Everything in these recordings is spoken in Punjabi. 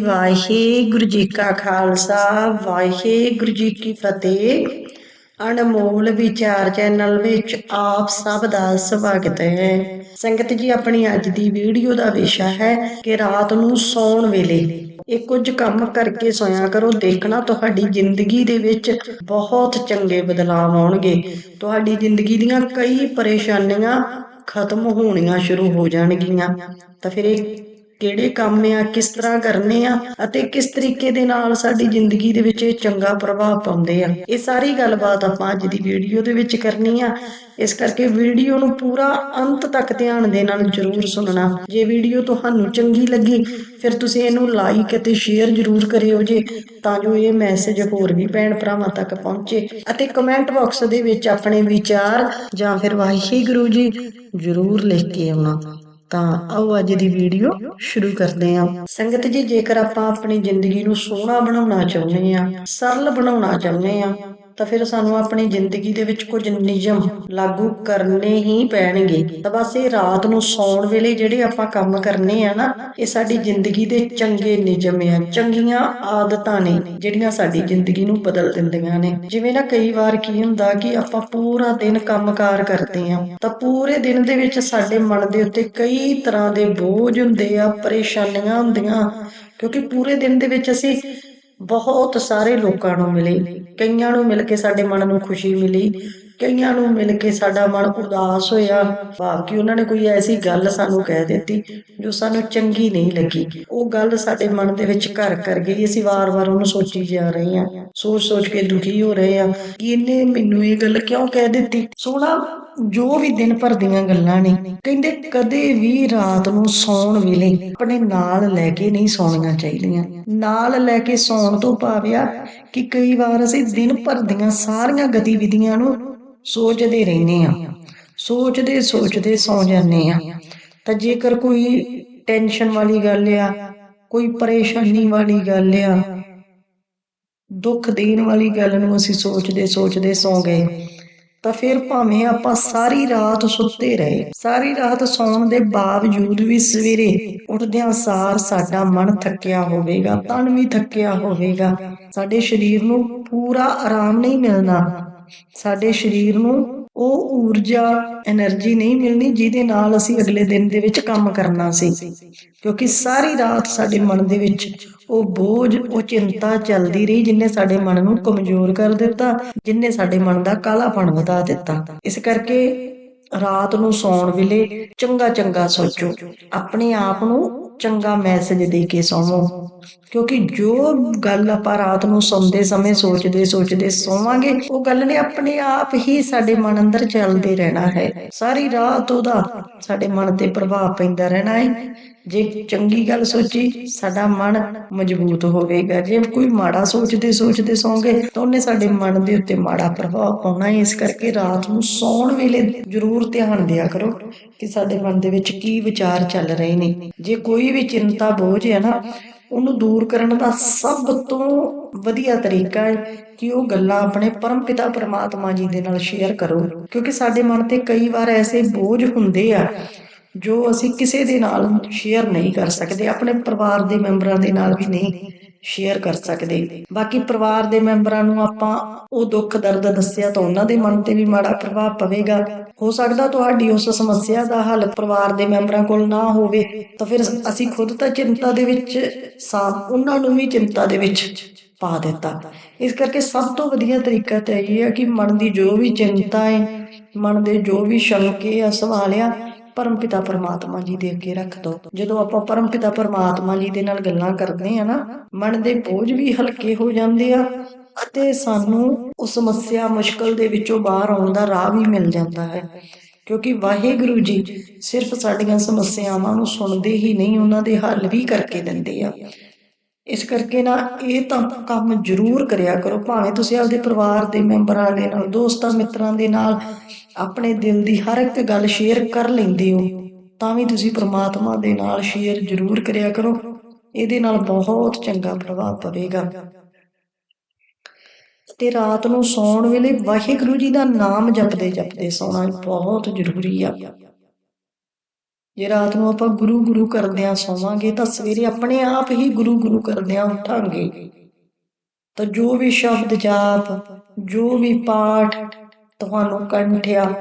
ਵਾਹਿਗੁਰੂ ਜੀ ਕਾ ਖਾਲਸਾ ਵਾਹਿਗੁਰੂ ਜੀ ਕੀ ਫਤਿਹ। ਅਨਮੋਲ ਵਿਚਾਰ ਚੈਨਲ ਵਿੱਚ ਆਪ ਸਭ ਦਾ ਸਵਾਗਤ ਹੈ। ਸੰਗਤ ਜੀ, ਆਪਣੀ ਅੱਜ ਦੀ ਵੀਡੀਓ ਦਾ ਵਿਸ਼ਾ ਹੈ ਕਿ ਰਾਤ ਨੂੰ ਸੌਣ ਵੇਲੇ ਇਹ ਕੁਝ ਕੰਮ ਕਰਕੇ ਸੋਇਆ ਕਰੋ, ਦੇਖਣਾ ਤੁਹਾਡੀ ਜ਼ਿੰਦਗੀ ਦੇ ਵਿੱਚ ਬਹੁਤ ਚੰਗੇ ਬਦਲਾਅ ਆਉਣਗੇ। ਤੁਹਾਡੀ ਜ਼ਿੰਦਗੀ ਦੀਆਂ ਕਈ ਪਰੇਸ਼ਾਨੀਆਂ ਖਤਮ ਹੋਣੀਆਂ ਸ਼ੁਰੂ ਹੋ ਜਾਣਗੀਆਂ। ਤਾਂ ਫਿਰ ਇਹ ਕਿਹੜੇ ਕੰਮ ਆ, ਕਿਸ ਤਰ੍ਹਾਂ ਕਰਨੇ ਆ ਅਤੇ ਕਿਸ ਤਰੀਕੇ ਦੇ ਨਾਲ ਸਾਡੀ ਜ਼ਿੰਦਗੀ ਦੇ ਵਿੱਚ ਇਹ ਚੰਗਾ ਪ੍ਰਭਾਵ ਪਾਉਂਦੇ ਆ। ਇਹ ਸਾਰੀ ਗੱਲਬਾਤ ਆਪਾਂ ਅੱਜ ਦੀ ਵੀਡੀਓ ਦੇ ਵਿੱਚ ਕਰਨੀ ਆ। ਇਸ ਕਰਕੇ ਵੀਡੀਓ ਨੂੰ ਪੂਰਾ ਅੰਤ ਤੱਕ ਧਿਆਨ ਦੇ ਨਾਲ ਜ਼ਰੂਰ ਸੁਣਨਾ। ਜੇ ਵੀਡੀਓ ਤੁਹਾਨੂੰ ਚੰਗੀ ਲੱਗੀ, ਫਿਰ ਤੁਸੀਂ ਇਹਨੂੰ ਲਾਈਕ ਅਤੇ ਸ਼ੇਅਰ ਜ਼ਰੂਰ ਕਰਿਓ ਜੇ, ਤਾਂ ਜੋ ਇਹ ਮੈਸੇਜ ਹੋਰ ਵੀ ਭੈਣ ਭਰਾਵਾਂ ਤੱਕ ਪਹੁੰਚੇ ਅਤੇ ਕਮੈਂਟ ਬਾਕਸ ਦੇ ਵਿੱਚ ਆਪਣੇ ਵਿਚਾਰ ਜਾਂ ਫਿਰ ਵਾਹਿਗੁਰੂ ਜੀ ਜ਼ਰੂਰ ਲਿਖ ਕੇ ਆਉਣਾ। ਤਾਂ ਆਓ ਅੱਜ ਦੀ ਵੀਡੀਓ ਸ਼ੁਰੂ ਕਰਦੇ ਹਾਂ। ਸੰਗਤ ਜੀ, ਜੇਕਰ ਆਪਾਂ ਆਪਣੀ ਜ਼ਿੰਦਗੀ ਨੂੰ ਸੋਹਣਾ ਬਣਾਉਣਾ ਚਾਹੁੰਦੇ ਆ ਸਰਲ ਬਣਾਉਣਾ ਚਾਹੁੰਦੇ ਆ ਤਾਂ ਫਿਰ ਸਾਨੂੰ ਆਪਣੀ ਜ਼ਿੰਦਗੀ ਦੇ ਵਿੱਚ ਕੁਝ ਨਿਯਮ ਲਾਗੂ ਕਰਨੇ ਹੀ ਪੈਣਗੇ। ਤਾਂ ਬਸ ਇਹ ਰਾਤ ਨੂੰ ਸੌਣ ਵੇਲੇ ਜਿਹੜੇ ਆਪਾਂ ਕੰਮ ਕਰਨੇ ਆ ਨਾ, ਇਹ ਸਾਡੀ ਜ਼ਿੰਦਗੀ ਦੇ ਚੰਗੇ ਨਿਯਮ ਆ, ਚੰਗੀਆਂ ਆਦਤਾਂ ਨੇ, ਜਿਹੜੀਆਂ ਸਾਡੀ ਜ਼ਿੰਦਗੀ ਨੂੰ ਬਦਲ ਦਿੰਦੀਆਂ ਨੇ। ਜਿਵੇਂ ਨਾ ਕਈ ਵਾਰ ਕੀ ਹੁੰਦਾ ਕਿ ਆਪਾਂ ਪੂਰਾ ਦਿਨ ਕੰਮਕਾਰ ਕਰਦੇ ਆ, ਤਾਂ ਪੂਰੇ ਦਿਨ ਦੇ ਵਿੱਚ ਸਾਡੇ ਮਨ ਦੇ ਉੱਤੇ ਕਈ ਤਰ੍ਹਾਂ ਦੇ ਬੋਝ ਹੁੰਦੇ ਆ, ਪਰੇਸ਼ਾਨੀਆਂ ਹੁੰਦੀਆਂ, ਕਿਉਂਕਿ ਪੂਰੇ ਦਿਨ ਦੇ ਵਿੱਚ ਅਸੀਂ ਬਹੁਤ ਸਾਰੇ ਲੋਕਾਂ ਨੂੰ ਮਿਲੇ ਕਈਆਂ ਨੂੰ ਮਿਲ ਕੇ ਸਾਡੇ ਮਨ ਨੂੰ ਖੁਸ਼ੀ ਮਿਲੀ। ਕਈਆਂ ਨੂੰ ਮਿਲ ਕੇ ਸਾਡਾ ਮਨ ਉਦਾਸ ਹੋਇਆ। ਭਾਵ ਕਿ ਉਹਨਾਂ ਨੇ ਕੋਈ ਐਸੀ ਗੱਲ ਸਾਨੂੰ ਕਹਿ ਦਿੱਤੀ ਜੋ ਸਾਨੂੰ ਚੰਗੀ ਨਹੀਂ ਲੱਗੀ। ਉਹ ਗੱਲ ਸਾਡੇ ਮਨ ਦੇ ਵਿੱਚ ਘਰ ਕਰ ਗਈ। ਅਸੀਂ ਵਾਰ-ਵਾਰ ਉਹਨੂੰ ਸੋਚੀ ਜਾ ਰਹੇ ਹਾਂ। ਸੋਚ-ਸੋਚ ਕੇ ਦੁਖੀ ਹੋ ਰਹੇ ਹਾਂ ਕਿ ਇਹਨੇ ਮੈਨੂੰ ਇਹ ਗੱਲ ਕਿਉਂ ਕਹਿ ਦਿੱਤੀ? ਸੋਹਣਾ, ਜੋ ਵੀ ਦਿਨ ਭਰ ਦੀਆਂ ਗੱਲਾਂ ਨੇ, ਕਹਿੰਦੇ ਕਦੇ ਵੀ ਰਾਤ ਨੂੰ ਸੌਣ ਵੇਲੇ ਆਪਣੇ ਨਾਲ ਲੈ ਕੇ ਨਹੀਂ ਸੌਣੀਆਂ ਚਾਹੀਦੀਆਂ। ਨਾਲ ਲੈ ਕੇ ਸੌਣ ਤੋਂ ਭਾਵਿਆ ਕਿ ਕਈ ਵਾਰ ਅਸੀਂ ਦਿਨ ਭਰ ਦੀਆਂ ਸਾਰੀਆਂ ਗਤੀਵਿਧੀਆਂ ਨੂੰ ਸੋਚਦੇ ਰਹਿੰਦੇ ਆ ਸੋਚਦੇ ਸੋਚਦੇ ਸੌ ਜਾਂਦੇ ਆ ਤਾਂ ਜੇਕਰ ਕੋਈ ਟੈਨਸ਼ਨ ਵਾਲੀ ਗੱਲ ਆ, ਕੋਈ ਪਰੇਸ਼ਾਨੀ ਵਾਲੀ ਗੱਲ ਆ, ਦੁੱਖ ਦੇਣ ਵਾਲੀ ਗੱਲ ਨੂੰ ਅਸੀਂ ਸੋਚਦੇ ਸੋਚਦੇ ਸੌ ਗਏ। ਤਾਂ ਫਿਰ ਭਾਵੇਂ ਆਪਾਂ ਸਾਰੀ ਰਾਤ ਸੁੱਤੇ ਰਹੇ, ਸਾਰੀ ਰਾਤ ਸੌਣ ਦੇ ਬਾਵਜੂਦ ਵੀ ਸਵੇਰੇ ਉੱਠਦਿਆਂ ਸਾਰ ਸਾਡਾ ਮਨ ਥੱਕਿਆ ਹੋਵੇਗਾ, ਤਨ ਵੀ ਥੱਕਿਆ ਹੋਵੇਗਾ। ਸਾਡੇ ਸਰੀਰ ਨੂੰ ਪੂਰਾ ਆਰਾਮ ਨਹੀਂ ਮਿਲਣਾ। ਸਾਡੇ ਸਰੀਰ ਨੂੰ ਉਹ ਊਰਜਾ એનર્ਜੀ ਨਹੀਂ ਮਿਲਣੀ ਜਿਹਦੇ ਨਾਲ ਅਸੀਂ ਅਗਲੇ ਦਿਨ ਦੇ ਵਿੱਚ ਕੰਮ ਕਰਨਾ ਸੀ। ਕਿਉਂਕਿ ਸਾਰੀ ਰਾਤ ਸਾਡੇ ਮਨ ਦੇ ਵਿੱਚ ਉਹ ਬੋਝ, ਉਹ ਚਿੰਤਾ ਚੱਲਦੀ ਰਹੀ ਜਿਨੇ ਸਾਡੇ ਮਨ ਨੂੰ ਕਮਜ਼ੋਰ ਕਰ ਦਿੱਤਾ, ਜਿਨੇ ਸਾਡੇ ਮਨ ਦਾ ਕਾਲਾਪਣ ਵਧਾ ਦਿੱਤਾ। ਇਸ ਕਰਕੇ ਰਾਤ ਨੂੰ ਸੌਣ ਵੇਲੇ ਚੰਗਾ ਚੰਗਾ ਸੋਚੋ। ਆਪਣੇ ਆਪ ਨੂੰ ਚੰਗਾ ਮੈਸੇਜ ਦੇ ਕੇ ਸੌਵੋ। ਕਿਉਂਕਿ ਜੋ ਗੱਲ ਆਪਾਂ ਰਾਤ ਨੂੰ ਸੌਂਦੇ ਸਮੇਂ ਸੋਚਦੇ ਸੋਚਦੇ ਸੋਵਾਂਗੇ, ਉਹ ਗੱਲ ਨੇ ਆਪਣੇ ਆਪ ਹੀ ਸਾਡੇ ਮਨ ਅੰਦਰ ਚੱਲਦੇ ਰਹਿਣਾ ਹੈ। ਸਾਰੀ ਰਾਤ ਉਹਦਾ ਸਾਡੇ ਮਨ ਤੇ ਪ੍ਰਭਾਵ ਪੈਂਦਾ ਰਹਿਣਾ ਹੈ। ਜੇ ਚੰਗੀ ਗੱਲ ਸੋਚੀ, ਸਾਡਾ ਮਨ ਮਜ਼ਬੂਤ ਹੋਵੇਗਾ। ਜੇ ਕੋਈ ਮਾੜਾ ਸੋਚਦੇ ਸੋਚਦੇ ਸੌਂਗੇ, ਤਾਂ ਉਹਨੇ ਸਾਡੇ ਮਨ ਦੇ ਉੱਤੇ ਮਾੜਾ ਪ੍ਰਭਾਵ ਪਾਉਣਾ ਹੈ। ਇਸ ਕਰਕੇ ਰਾਤ ਨੂੰ ਸੌਣ ਵੇਲੇ ਜ਼ਰੂਰ ਧਿਆਨ ਦਿਆ ਕਰੋ ਕਿ ਸਾਡੇ ਮਨ ਦੇ ਵਿੱਚ ਕੀ ਵਿਚਾਰ ਚੱਲ ਰਹੇ ਨੇ। ਜੇ ਕੋਈ ਵੀ ਚਿੰਤਾ ਬੋਝ ਹੈ ਨਾ ਉਹਨੂੰ ਦੂਰ ਕਰਨ ਦਾ ਸਭ ਤੋਂ ਵਧੀਆ ਤਰੀਕਾ ਹੈ ਕਿ ਉਹ ਗੱਲਾਂ ਆਪਣੇ ਪਰਮ ਪਿਤਾ ਪਰਮਾਤਮਾ ਜੀ ਦੇ ਨਾਲ ਸ਼ੇਅਰ ਕਰੋ। ਕਿਉਂਕਿ ਸਾਡੇ ਮਨ ਤੇ ਕਈ ਵਾਰ ਐਸੇ ਬੋਝ ਹੁੰਦੇ ਆ ਜੋ ਅਸੀਂ ਕਿਸੇ ਦੇ ਨਾਲ ਸ਼ੇਅਰ ਨਹੀਂ ਕਰ ਸਕਦੇ, ਆਪਣੇ ਪਰਿਵਾਰ ਦੇ ਮੈਂਬਰਾਂ ਦੇ ਨਾਲ ਵੀ ਨਹੀਂ। ਸ਼ੇਅਰ ਕਰ ਸਕਦੇ। ਬਾਕੀ ਪਰਿਵਾਰ ਦੇ ਮੈਂਬਰਾਂ ਨੂੰ ਆਪਾਂ ਉਹ ਦੁੱਖ, ਦਰਦ ਦੱਸਿਆ ਤਾਂ ਉਹਨਾਂ ਦੇ ਮਨ ਤੇ ਵੀ ਮਾੜਾ ਪ੍ਰਭਾਵ ਪਵੇਗਾ। ਹੋ ਸਕਦਾ ਤੁਹਾਡੀ ਉਸ ਸਮੱਸਿਆ ਦਾ ਹੱਲ ਪਰਿਵਾਰ ਦੇ ਮੈਂਬਰਾਂ ਕੋਲ ਨਾ ਹੋਵੇ, ਤਾਂ ਫਿਰ ਅਸੀਂ ਖੁਦ ਤਾਂ ਚਿੰਤਾ ਦੇ ਵਿੱਚ ਸਾਂ, ਉਹਨਾਂ ਨੂੰ ਵੀ ਚਿੰਤਾ ਦੇ ਵਿੱਚ ਪਾ ਦਿੱਤਾ। ਇਸ ਕਰਕੇ ਸਭ ਤੋਂ ਵਧੀਆ ਤਰੀਕਾ ਤਾਂ ਇਹ ਹੈ ਕਿ ਮਨ ਦੀ ਜੋ ਵੀ ਚਿੰਤਾ ਹੈ ਮਨ ਦੇ ਜੋ ਵੀ ਸ਼ੰਕੇ ਆ ਸਵਾਲਿਆ ਪਰਮਪਿਤਾ ਪਰਮਾਤਮਾ ਜੀ ਦੇ ਅੱਗੇ ਰੱਖ ਦੋ। ਜਦੋਂ ਆਪਾਂ ਪਰਮਪਿਤਾ ਪਰਮਾਤਮਾ ਜੀ ਦੇ ਨਾਲ ਗੱਲਾਂ ਕਰਦੇ ਆ ਨਾ, ਮਨ ਦੇ ਬੋਝ ਵੀ ਹਲਕੇ ਹੋ ਜਾਂਦੇ ਆ ਅਤੇ ਸਾਨੂੰ ਉਸ ਸਮੱਸਿਆ ਮੁਸ਼ਕਲ ਦੇ ਵਿੱਚੋਂ ਬਾਹਰ ਆਉਣ ਦਾ ਰਾਹ ਵੀ ਮਿਲ ਜਾਂਦਾ ਹੈ। ਕਿਉਂਕਿ ਵਾਹਿਗੁਰੂ ਜੀ ਸਿਰਫ ਸਾਡੀਆਂ ਸਮੱਸਿਆਵਾਂ ਨੂੰ ਸੁਣਦੇ ਹੀ ਨਹੀਂ, ਉਹਨਾਂ ਦੇ ਹੱਲ ਵੀ ਕਰਕੇ ਦਿੰਦੇ ਆ। ਇਸ ਕਰਕੇ ਨਾ ਇਹ ਤਾਂ ਕੰਮ ਜ਼ਰੂਰ ਕਰਿਆ ਕਰੋ। ਭਾਵੇਂ ਤੁਸੀਂ ਆਪਦੇ ਪਰਿਵਾਰ ਦੇ ਮੈਂਬਰਾਂ ਦੇ ਨਾਲ, ਦੋਸਤਾਂ, ਮਿੱਤਰਾਂ ਦੇ ਨਾਲ ਆਪਣੇ ਦਿਲ ਦੀ ਹਰ ਇੱਕ ਗੱਲ ਸ਼ੇਅਰ ਕਰ ਲੈਂਦੇ ਹੋ, ਤਾਂ ਵੀ ਤੁਸੀਂ ਪ੍ਰਮਾਤਮਾ ਦੇ ਨਾਲ ਸ਼ੇਅਰ ਜ਼ਰੂਰ ਕਰਿਆ ਕਰੋ। ਇਹਦੇ ਨਾਲ ਬਹੁਤ ਚੰਗਾ ਪ੍ਰਭਾਵ ਪਵੇਗਾ। ਤੇ ਰਾਤ ਨੂੰ ਸੌਣ ਵੇਲੇ ਵਾਹਿਗੁਰੂ ਜੀ ਦਾ ਨਾਮ ਜਪਦੇ ਜਪਦੇ ਸੌਣਾ ਬਹੁਤ ਜ਼ਰੂਰੀ ਆ। ਜੇ ਰਾਤ ਨੂੰ ਆਪਾਂ ਗੁਰੂ ਗੁਰੂ ਕਰਦਿਆਂ ਸੌਵਾਂਗੇ ਤਾਂ ਸਵੇਰੇ ਆਪਣੇ ਆਪ ਹੀ ਗੁਰੂ ਗੁਰੂ ਕਰਦਿਆਂ ਉੱਠਾਂਗੇ। ਤਾਂ ਜੋ ਵੀ ਸ਼ਬਦ ਜਾਪ, ਜੋ ਵੀ ਪਾਠ ਤੁਹਾਨੂੰ ਕੰਠਿਆ,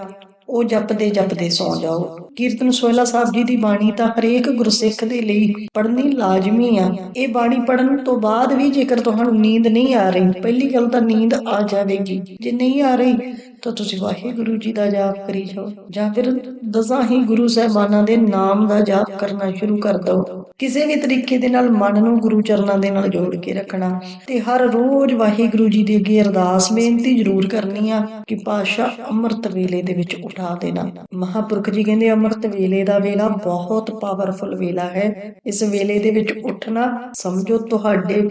ਉਹ ਜਪਦੇ ਜਪਦੇ ਸੌ ਜਾਓ। ਕੀਰਤਨ ਸੋਹਿਲਾ ਸਾਹਿਬ ਜੀ ਦੀ ਬਾਣੀ ਤਾਂ ਹਰੇਕ ਗੁਰਸਿੱਖ ਦੇ ਲਈ ਪੜ੍ਹਨੀ ਲਾਜ਼ਮੀ ਆ। ਇਹ ਬਾਣੀ ਪੜਨ ਤੋਂ ਬਾਅਦ ਵੀ ਜੇਕਰ ਤੁਹਾਨੂੰ ਨੀਂਦ ਨਹੀਂ ਆ ਰਹੀ, ਪਹਿਲੀ ਗੱਲ ਤਾਂ ਨੀਂਦ ਆ ਜਾਵੇਗੀ। ਜੇ ਨਹੀਂ ਆ ਰਹੀ ਤਾਂ ਤੁਸੀਂ ਵਾਹਿਗੁਰੂ ਜੀ ਦਾ ਜਾਪ ਕਰੀ ਜਾਓ, ਜਾਂ ਫਿਰ ਦਸਾਂ ਹੀ ਗੁਰੂ ਸਾਹਿਬਾਨਾਂ ਦੇ ਨਾਮ ਦਾ ਜਾਪ ਕਰਨਾ ਸ਼ੁਰੂ ਕਰ ਦਿਓ। ਕਿਸੇ ਵੀ ਤਰੀਕੇ ਦੇ ਨਾਲ ਮਨ ਨੂੰ ਗੁਰੂ ਚਰਨਾਂ ਦੇ ਨਾਲ ਜੋੜ ਕੇ ਰੱਖਣਾ ਤੇ ਹਰ ਰੋਜ਼ ਵਾਹਿਗੁਰੂ ਜੀ ਦੇ ਅੱਗੇ ਅਰਦਾਸ ਬੇਨਤੀ ਜ਼ਰੂਰ ਕਰਨੀ ਆ ਕਿ ਪਾਸ਼ਾ ਅੰਮ੍ਰਿਤ ਵੇਲੇ ਦੇ ਵਿੱਚ ਉਠਾ ਦੇਣਾ। ਮਹਾਪੁਰਖ ਜੀ ਕਹਿੰਦੇ, ਅੰਮ੍ਰਿਤ ਵੇਲੇ ਦਾ ਵੇਲਾ ਬਹੁਤ ਪਾਵਰਫੁਲ ਵੇਲਾ ਹੈ। ਇਸ ਵੇਲੇ ਦੇ ਵਿੱਚ ਉੱਠਣਾ ਸਮਝੋ ਤੁਹਾਡੇ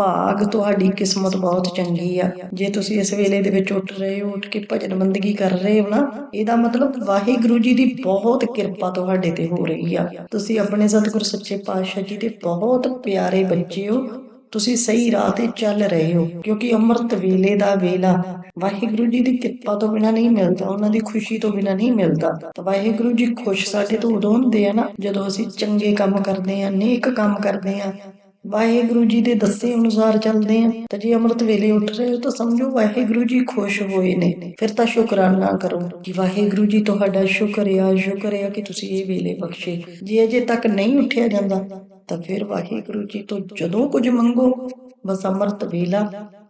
ਭਾਗ ਤੁਹਾਡੀ ਕਿਸਮਤ ਬਹੁਤ ਚੰਗੀ ਆ। ਜੇ ਤੁਸੀਂ ਇਸ ਵੇਲੇ ਦੇ ਵਿੱਚ ਉੱਠ ਰਹੇ ਹੋ, ਉੱਠ ਕੇ ਭਜਨ ਬੰਦਗੀ ਕਰ ਰਹੇ ਹੋ ਨਾ, ਇਹਦਾ ਮਤਲਬ ਵਾਹਿਗੁਰੂ ਜੀ ਦੀ ਬਹੁਤ ਕਿਰਪਾ ਤੁਹਾਡੇ ਤੇ ਹੋ ਰਹੀ ਆ। ਤੁਸੀਂ ਆਪਣੇ ਸਤਿਗੁਰ ਸੱਚੇ ਪਾਤਸ਼ਾਹ ਜੀ ਦੇ ਬਹੁਤ ਪਿਆਰੇ ਬੱਚੇ ਹੋ। ਤੁਸੀਂ ਸਹੀ ਰਾਹ ਤੇ ਚੱਲ ਰਹੇ ਹੋ, ਕਿਉਂਕਿ ਅੰਮ੍ਰਿਤ ਵੇਲੇ ਦਾ ਵੇਲਾ। ਵਾਹਿਗੁਰੂ ਜੀ ਦੀ ਕਿਰਪਾ ਤੋਂ ਬਿਨਾ ਨਹੀਂ ਮਿਲਦਾ, ਉਹਨਾਂ ਦੀ ਖੁਸ਼ੀ ਤੋਂ ਬਿਨਾ ਨਹੀਂ ਮਿਲਦਾ। ਤਾਂ ਵਾਹਿਗੁਰੂ ਜੀ ਖੁਸ਼ ਸਾਡੇ ਤੋਂ ਉਦੋਂ ਹੁੰਦੇ ਆ ਨਾ, ਜਦੋਂ ਅਸੀਂ ਚੰਗੇ ਕੰਮ ਕਰਦੇ ਆ, ਨੇਕ ਕੰਮ ਕਰਦੇ ਆ। ਵਾਹਿਗੁਰੂ ਜੀ ਦੇ ਦੱਸੇ ਅਨੁਸਾਰ ਚੱਲਦੇ ਆ ਤਾਂ ਜੇ ਅੰਮ੍ਰਿਤ ਵੇਲੇ ਉੱਠ ਰਹੇ ਹੋ ਤਾਂ ਸਮਝੋ ਵਾਹਿਗੁਰੂ ਜੀ ਖੁਸ਼ ਹੋਏ ਨੇ। ਫਿਰ ਤਾਂ ਸ਼ੁਕਰਾਨਾ ਕਰੋ ਕਿ ਵਾਹਿਗੁਰੂ ਜੀ ਤੁਹਾਡਾ ਸ਼ੁਕਰ ਆ ਸ਼ੁਕਰ ਆ ਕਿ ਤੁਸੀਂ ਇਹ ਵੇਲੇ ਬਖਸ਼ੇ। ਜੇ ਅਜੇ ਤੱਕ ਨਹੀਂ ਉੱਠਿਆ ਜਾਂਦਾ ਤਾਂ ਫਿਰ ਵਾਹਿਗੁਰੂ ਜੀ ਤੋਂ ਜਦੋਂ ਕੁਝ ਮੰਗੋ। ਬਸ ਅੰਮ੍ਰਿਤ ਵੇਲਾ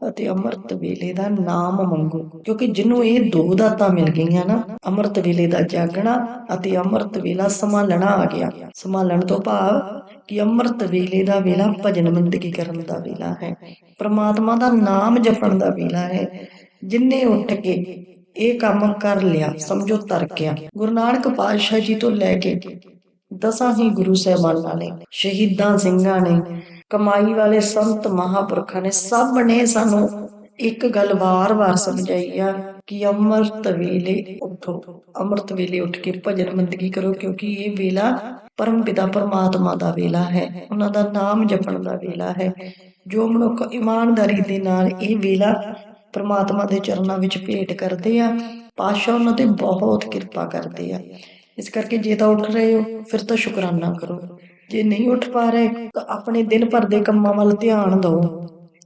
ਅਤੇ ਅੰਮ੍ਰਿਤ ਵੇਲੇ ਦਾ ਨਾਮ ਮੰਗੋ। ਕਿਉਂਕਿ ਜਿਹਨੂੰ ਇਹ ਦੋ ਦਾਤਾਂ ਮਿਲ ਗਈਆਂ ਨਾ, ਅੰਮ੍ਰਿਤ ਵੇਲੇ ਦਾ ਜਾਗਣਾ ਅਤੇ ਅੰਮ੍ਰਿਤ ਵੇਲਾ ਸੰਭਾਲਣਾ ਆ ਗਿਆ। ਸੰਭਾਲਣ ਤੋਂ ਭਾਵ ਕਿ ਅੰਮ੍ਰਿਤ ਵੇਲੇ ਦਾ ਵੇਲਾ ਭਜਨ ਬੰਦਗੀ ਕਰਨ ਦਾ ਵੇਲਾ ਹੈ। ਪ੍ਰਮਾਤਮਾ ਦਾ ਨਾਮ ਜਪਣ ਦਾ ਵੇਲਾ ਹੈ। ਜਿੰਨੇ ਉੱਠ ਕੇ ਇਹ ਕੰਮ ਕਰ ਲਿਆ, ਸਮਝੋ ਤਰ ਗਿਆ ਗੁਰੂ ਨਾਨਕ ਪਾਤਸ਼ਾਹ ਜੀ ਤੋਂ ਲੈ ਕੇ ਦਸਾਂ ਹੀ ਗੁਰੂ ਸਾਹਿਬਾਨਾਂ ਨੇ, ਸ਼ਹੀਦਾਂ ਸਿੰਘਾਂ ਨੇ ਕਮਾਈ ਵਾਲੇ ਸੰਤ ਮਹਾਪੁਰਖਾਂ ਨੇ ਸਭ ਨੇ ਸਾਨੂੰ ਇੱਕ ਗੱਲ ਵਾਰ-ਵਾਰ ਸਮਝਾਈ ਆ ਕਿ ਅੰਮ੍ਰਿਤ ਵੇਲੇ ਉਠੋ। ਅੰਮ੍ਰਿਤ ਵੇਲੇ ਉੱਠ ਕੇ ਭਜਨ ਬੰਦਗੀ ਕਰੋ ਕਿਉਂਕਿ ਇਹ ਵੇਲਾ ਪਰਮ ਪਿਤਾ ਪਰਮਾਤਮਾ ਦਾ ਵੇਲਾ ਹੈ। ਉਹਨਾਂ ਦਾ ਨਾਮ ਜਪਣ ਦਾ ਵੇਲਾ ਹੈ। ਜੋ ਮਨੁੱਖ ਇਮਾਨਦਾਰੀ ਦੇ ਨਾਲ ਇਹ ਵੇਲਾ ਪਰਮਾਤਮਾ ਦੇ ਚਰਨਾਂ ਵਿੱਚ ਭੇਟ ਕਰਦੇ ਆ, ਪਾਤਸ਼ਾਹ ਉਹਨਾਂ ਤੇ ਬਹੁਤ ਕਿਰਪਾ ਕਰਦੇ ਆ। ਇਸ ਕਰਕੇ ਜੇ ਤਾਂ ਉੱਠ ਰਹੇ ਹੋ, ਫਿਰ ਤਾਂ ਸ਼ੁਕਰਾਨਾ ਕਰੋ। ਜੇ ਨਹੀਂ ਉੱਠ ਪਾ ਰਹੇ, ਤਾਂ ਆਪਣੇ ਦਿਨ ਭਰ ਦੇ ਕੰਮਾਂ ਵੱਲ ਧਿਆਨ ਦਿਓ।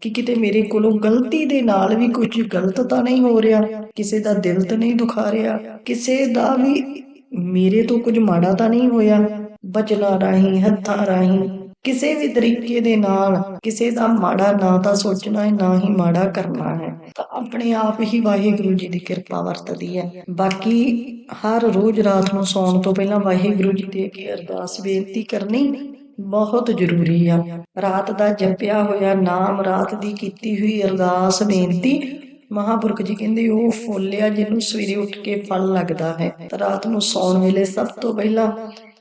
ਕਿ ਕਿਤੇ ਮੇਰੇ ਕੋਲੋਂ ਗਲਤੀ ਦੇ ਨਾਲ ਵੀ ਕੁਝ ਗਲਤ ਤਾਂ ਨਹੀਂ ਹੋ ਰਿਹਾ, ਕਿਸੇ ਦਾ ਦਿਲ ਤਾਂ ਨਹੀਂ ਦੁਖਾ ਰਿਹਾ, ਕਿਸੇ ਦਾ ਵੀ ਮੇਰੇ ਤੋਂ ਕੁਝ ਮਾੜਾ ਤਾਂ ਨਹੀਂ ਹੋਇਆ। ਬਚਨਾਂ ਰਾਹੀਂ, ਹੱਥਾਂ ਰਾਹੀਂ ਕਿਸੇ ਵੀ ਤਰੀਕੇ ਦੇ ਨਾਲ ਕਿਸੇ ਦਾ ਮਾੜਾ ਨਾ ਤਾਂ ਸੋਚਣਾ ਹੈ, ਨਾ ਹੀ ਮਾੜਾ ਕਰਨਾ ਹੈ। ਤਾਂ ਆਪਣੇ ਆਪ ਹੀ ਵਾਹਿਗੁਰੂ ਜੀ ਦੀ ਕਿਰਪਾ ਵਰਤਦੀ ਹੈ। ਬਾਕੀ ਹਰ ਰੋਜ਼ ਰਾਤ ਨੂੰ ਸੌਣ ਤੋਂ ਪਹਿਲਾਂ ਵਾਹਿਗੁਰੂ ਜੀ ਦੇ ਅੱਗੇ ਅਰਦਾਸ ਬੇਨਤੀ ਕਰਨੀ ਬਹੁਤ ਜ਼ਰੂਰੀ ਆ। ਰਾਤ ਦਾ ਜਪਿਆ ਹੋਇਆ ਨਾਮ, ਰਾਤ ਦੀ ਕੀਤੀ ਹੋਈ ਅਰਦਾਸ ਬੇਨਤੀ ਮਹਾਪੁਰਖ ਜੀ ਕਹਿੰਦੇ ਉਹ ਫੁੱਲ ਆ ਜਿਹਨੂੰ ਸਵੇਰੇ ਉੱਠ ਕੇ ਫਲ ਲੱਗਦਾ ਹੈ। ਤਾਂ ਰਾਤ ਨੂੰ ਸੌਣ ਵੇਲੇ ਸਭ ਤੋਂ ਪਹਿਲਾਂ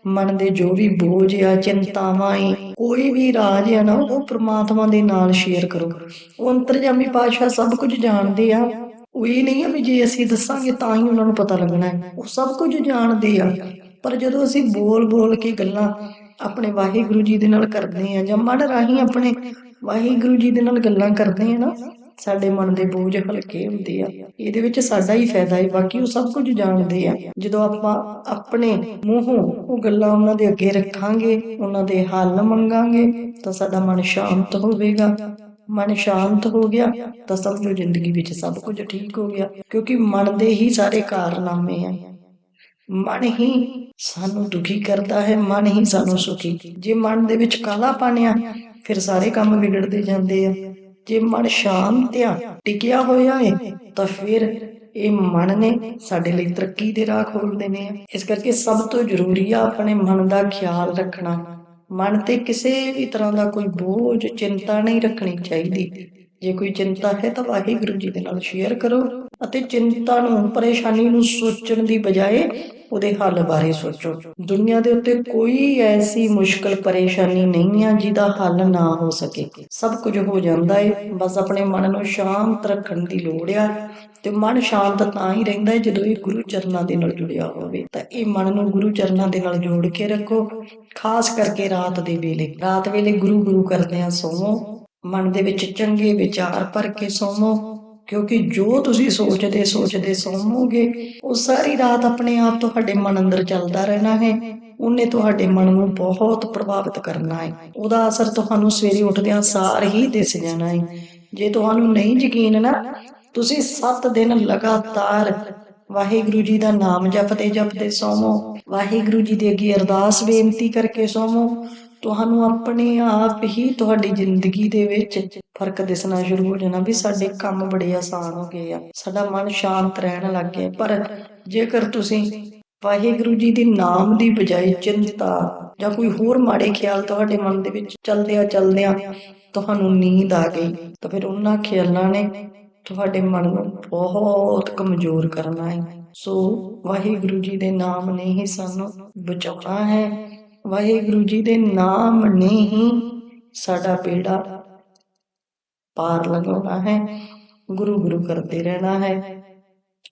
ਮਨ ਦੇ ਜੋ ਵੀ ਬੋਝ ਆ, ਚਿੰਤਾਵਾਂ ਏ ਕੋਈ ਵੀ ਰਾਜ ਆ ਨਾ, ਉਹ ਪ੍ਰਮਾਤਮਾ ਦੇ ਨਾਲ ਸ਼ੇਅਰ ਕਰੋ। ਉਹ ਅੰਤਰਜਾਮੀ ਪਾਤਸ਼ਾਹ ਸਭ ਕੁਝ ਜਾਣਦੇ ਆ। ਉਹ ਇਹ ਨਹੀਂ ਆ ਵੀ ਜੇ ਅਸੀਂ ਦੱਸਾਂਗੇ ਤਾਂ ਹੀ ਉਹਨਾਂ ਨੂੰ ਪਤਾ ਲੱਗਣਾ ਹੈ। ਉਹ ਸਭ ਕੁਝ ਜਾਣਦੇ ਆ। ਪਰ ਜਦੋਂ ਅਸੀਂ ਬੋਲ ਬੋਲ ਕੇ ਗੱਲਾਂ ਆਪਣੇ ਵਾਹਿਗੁਰੂ ਜੀ ਦੇ ਨਾਲ ਕਰਦੇ ਆ ਜਾਂ ਮਨ ਰਾਹੀਂ ਆਪਣੇ ਵਾਹਿਗੁਰੂ ਜੀ ਦੇ ਨਾਲ ਗੱਲਾਂ ਕਰਦੇ ਆ ਨਾ ਸਾਡੇ ਮਨ ਦੇ ਬੋਝ ਹਲਕੇ ਹੁੰਦੇ ਆ। ਇਹਦੇ ਵਿੱਚ ਸਾਡਾ ਹੀ ਫਾਇਦਾ ਹੈ ਬਾਕੀ ਉਹ ਸਭ ਕੁਝ ਜਾਣਦੇ ਆ। ਜਦੋਂ ਆਪਾਂ ਆਪਣੇ ਮੂੰਹੋਂ ਉਹ ਗੱਲਾਂ ਉਹਨਾਂ ਦੇ ਅੱਗੇ ਰੱਖਾਂਗੇ, ਉਹਨਾਂ ਦੇ ਹੱਲ ਮੰਗਾਂਗੇ, ਤਾਂ ਸਾਡਾ ਮਨ ਸ਼ਾਂਤ ਹੋਵੇਗਾ। ਮਨ ਸ਼ਾਂਤ ਹੋ ਗਿਆ, ਤਾਂ ਸਮਝੋ ਜ਼ਿੰਦਗੀ ਵਿੱਚ ਸਭ ਕੁਝ ਠੀਕ ਹੋ ਗਿਆ, ਕਿਉਂਕਿ ਮਨ ਦੇ ਹੀ ਸਾਰੇ ਕਾਰਨਾਮੇ ਆ। ਮਨ ਹੀ ਸਾਨੂੰ ਦੁਖੀ ਕਰਦਾ ਹੈ, ਮਨ ਹੀ ਸਾਨੂੰ ਸੁਖੀ। ਜੇ ਮਨ ਦੇ ਵਿੱਚ ਕਾਲਾ ਪਾਣਿਆ ਫਿਰ ਸਾਰੇ ਕੰਮ ਵਿਗੜਦੇ ਜਾਂਦੇ ਆ। ਜੇ ਮਨ ਸ਼ਾਂਤ ਆ, ਟਿਕਿਆ ਹੋਇਆ ਹੈ ਤਾਂ ਫਿਰ ਇਹ ਮਨ ਨੇ ਸਾਡੇ ਲਈ ਤਰੱਕੀ ਦੇ ਰਾਹ ਖੋਲਦੇ ਨੇ ਇਸ ਕਰਕੇ ਸਭ ਤੋਂ ਜ਼ਰੂਰੀ ਆ ਆਪਣੇ ਮਨ ਦਾ ਖਿਆਲ ਰੱਖਣਾ। ਮਨ ਤੇ ਕਿਸੇ ਵੀ ਤਰ੍ਹਾਂ ਦਾ ਕੋਈ ਬੋਝ, ਚਿੰਤਾ ਨਹੀਂ ਰੱਖਣੀ ਚਾਹੀਦੀ। ਜੇ ਕੋਈ ਚਿੰਤਾ ਹੈ ਤਾਂ ਵਾਹਿਗੁਰੂ ਜੀ ਦੇ ਨਾਲ ਸ਼ੇਅਰ ਕਰੋ। ਅਤੇ ਚਿੰਤਾ ਨੂੰ, ਪਰੇਸ਼ਾਨੀ ਨੂੰ ਸੋਚਣ ਦੀ ਬਜਾਏ ਉਹਦੇ ਹੱਲ ਬਾਰੇ ਸੋਚੋ। ਦੁਨੀਆ ਦੇ ਉੱਤੇ ਕੋਈ ਐਸੀ ਮੁਸ਼ਕਲ ਪਰੇਸ਼ਾਨੀ ਨਹੀਂ ਆ ਜਿਹਦਾ ਹੱਲ ਨਾ ਹੋ ਸਕੇ। ਸਭ ਕੁਝ ਹੋ ਜਾਂਦਾ ਏ। ਬਸ ਆਪਣੇ ਮਨ ਨੂੰ ਸ਼ਾਂਤ ਰੱਖਣ ਦੀ ਲੋੜ ਆ ਤੇ ਮਨ ਸ਼ਾਂਤ ਤਾਂ ਹੀ ਰਹਿੰਦਾ ਹੈ ਜਦੋਂ ਇਹ ਗੁਰੂ ਚਰਨਾਂ ਦੇ ਨਾਲ ਜੁੜਿਆ ਹੋਵੇ। ਤਾਂ ਇਹ ਮਨ ਨੂੰ ਗੁਰੂ ਚਰਨਾਂ ਦੇ ਨਾਲ ਜੋੜ ਕੇ ਰੱਖੋ। ਖਾਸ ਕਰਕੇ ਰਾਤ ਦੇ ਵੇਲੇ। ਰਾਤ ਵੇਲੇ ਗੁਰੂ ਗੁਰੂ ਕਰਦੇ ਆ। ਸੋਵੋ। ਮਨ ਦੇ ਵਿੱਚ ਚੰਗੇ ਵਿਚਾਰ ਭਰ ਕੇ ਸੋਵੋ। ਕਿਉਂਕਿ ਜੋ ਤੁਸੀਂ ਸੋਚਦੇ ਸੋਚਦੇ ਸੌਵੋਗੇ, ਉਹ ਸਾਰੀ ਰਾਤ ਆਪਣੇ ਆਪ ਤੁਹਾਡੇ ਮਨ ਅੰਦਰ ਚੱਲਦਾ ਰਹਿਣਾ ਹੈ। ਉਹਨੇ ਤੁਹਾਡੇ ਮਨ ਨੂੰ ਬਹੁਤ ਪ੍ਰਭਾਵਿਤ ਕਰਨਾ ਹੈ। ਉਹਦਾ ਅਸਰ ਤੁਹਾਨੂੰ ਸਵੇਰੇ ਉੱਠਦਿਆਂ ਸਾਰ ਹੀ ਦਿਸ ਜਾਣਾ ਹੈ। ਜੇ ਤੁਹਾਨੂੰ ਨਹੀਂ ਯਕੀਨ ਨਾ, ਤੁਸੀਂ 7 ਦਿਨ ਲਗਾਤਾਰ ਵਾਹਿਗੁਰੂ ਜੀ ਦਾ ਨਾਮ ਜਪਦੇ ਜਪਦੇ ਸੋਵੋ। ਵਾਹਿਗੁਰੂ ਜੀ ਦੇ ਅੱਗੇ ਅਰਦਾਸ ਬੇਨਤੀ ਕਰਕੇ ਸੌਵੋ। ਤੁਹਾਨੂੰ ਆਪਣੇ ਆਪ ਹੀ ਤੁਹਾਡੀ ਜ਼ਿੰਦਗੀ ਦੇ ਵਿੱਚ ਫ਼ਰਕ ਦਿਸਣਾ ਸ਼ੁਰੂ ਹੋ ਜਾਣਾ ਵੀ ਸਾਡੇ ਕੰਮ ਬੜੇ ਆਸਾਨ ਹੋ ਗਏ ਆ। ਸਾਡਾ ਮਨ ਸ਼ਾਂਤ ਰਹਿਣ ਲੱਗ ਗਿਆ। ਪਰ ਜੇਕਰ ਤੁਸੀਂ ਵਾਹਿਗੁਰੂ ਜੀ ਦੇ ਨਾਮ ਦੀ ਬਜਾਏ ਚਿੰਤਾ ਜਾਂ ਕੋਈ ਹੋਰ ਮਾੜੇ ਖਿਆਲ ਤੁਹਾਡੇ ਮਨ ਦੇ ਵਿੱਚ ਚਲਦਿਆਂ ਚਲਦਿਆਂ ਤੁਹਾਨੂੰ ਨੀਂਦ ਆ ਗਈ, ਤਾਂ ਫਿਰ ਉਹਨਾਂ ਖਿਆਲਾਂ ਨੇ ਤੁਹਾਡੇ ਮਨ ਨੂੰ ਬਹੁਤ ਕਮਜ਼ੋਰ ਕਰਨਾ ਹੈ। ਸੋ ਵਾਹਿਗੁਰੂ ਜੀ ਦੇ ਨਾਮ ਨੇ ਹੀ ਸਾਨੂੰ ਬਚਾਉਣਾ ਹੈ। ਵਾਹਿਗੁਰੂ ਜੀ ਦੇ ਨਾਮ ਨੇ ਹੀ ਸਾਡਾ ਬੇੜਾ ਪਾਰ ਲਗਾਉਣਾ ਹੈ, ਗੁਰੂ ਗੁਰੂ ਕਰਦੇ ਰਹਿਣਾ ਹੈ।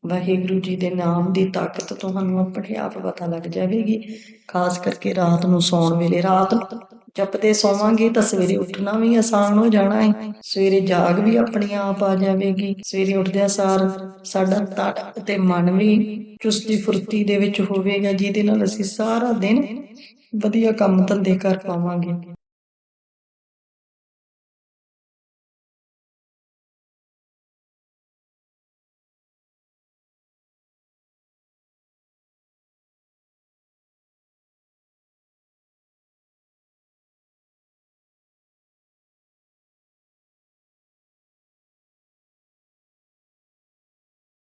ਵਾਹਿਗੁਰੂ ਜੀ ਦੇ ਨਾਮ ਦੀ ਤਾਕਤ ਤੁਹਾਨੂੰ ਆਪਣੇ ਆਪ ਪਤਾ ਲੱਗ ਜਾਵੇਗੀ। ਖਾਸ ਕਰਕੇ ਰਾਤ ਨੂੰ ਸੌਣ ਵੇਲੇ, ਰਾਤ ਨੂੰ ਜਪਦੇ ਸੌਵਾਂਗੇ ਤਾਂ ਸਵੇਰੇ ਉੱਠਣਾ ਵੀ ਆਸਾਨ ਹੋ ਜਾਣਾ ਹੈ। ਸਵੇਰੇ ਜਾਗ ਵੀ ਆਪਣੇ ਆਪ ਆ ਜਾਵੇਗੀ। ਸਵੇਰੇ ਉੱਠਦਿਆਂ ਸਾਰ ਸਾਡਾ ਤਨ ਤੇ ਮਨ ਵੀ ਚੁਸਤੀ ਫੁਰਤੀ ਦੇ ਵਿੱਚ ਹੋਵੇਗਾ, ਜਿਹਦੇ ਨਾਲ ਅਸੀਂ ਸਾਰਾ ਦਿਨ ਵਧੀਆ ਕੰਮ ਧੰਦੇ ਕਰ ਪਾਵਾਂਗੇ।